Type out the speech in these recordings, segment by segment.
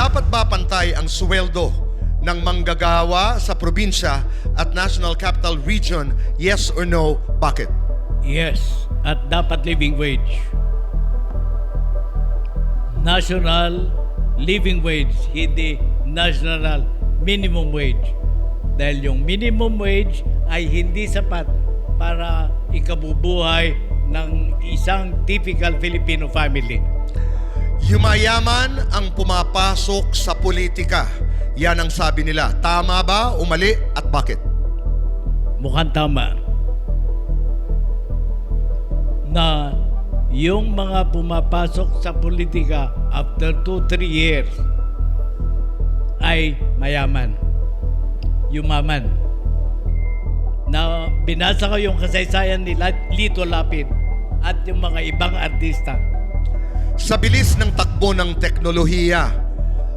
Dapat ba pantay ang sweldo ng manggagawa sa probinsya at National Capital Region? Yes or no? Bakit? Yes, at dapat living wage. National living wage, hindi national minimum wage. Dahil yung minimum wage ay hindi sapat para ikabubuhay ng isang typical Filipino family. Yumayaman ang pumapasok sa politika. Yan ang sabi nila. Tama ba o mali at bakit? Mukhang tama na yung mga pumapasok sa politika after 2-3 years ay mayaman. Yumaman. Na binasa ko yung kasaysayan ni Lito Lapid at yung mga ibang artista. Sa bilis ng takbo ng teknolohiya,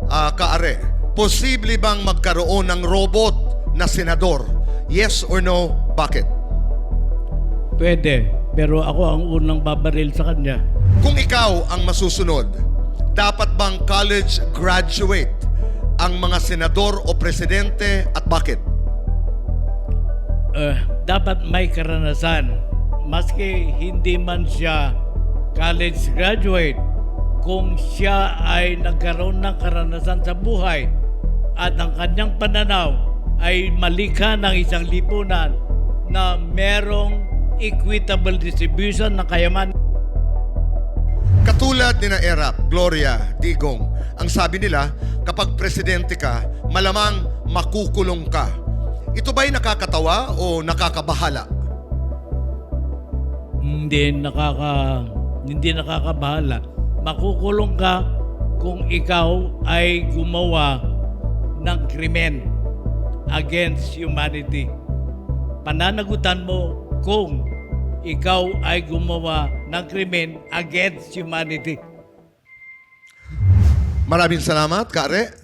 ah, kaare, posible bang magkaroon ng robot na senador? Yes or no? Bakit? Pwede, pero ako ang unang babaril sa kanya. Kung ikaw ang masusunod, dapat bang college graduate ang mga senador o presidente at bakit? Eh, dapat may karanasan. Maski hindi man siya college graduate, kung siya ay nagkaroon ng karanasan sa buhay at ang kanyang pananaw ay malikha ng isang lipunan na merong equitable distribution ng kayaman Katulad ni na Erap, Gloria, Digong, ang sabi nila, kapag presidente ka, malamang makukulong ka. Ito ba'y nakakatawa o nakakabahala? hindi nakaka hindi nakakabahala. Makukulong ka kung ikaw ay gumawa ng krimen against humanity. Pananagutan mo kung ikaw ay gumawa ng krimen against humanity. Maraming salamat, Kare.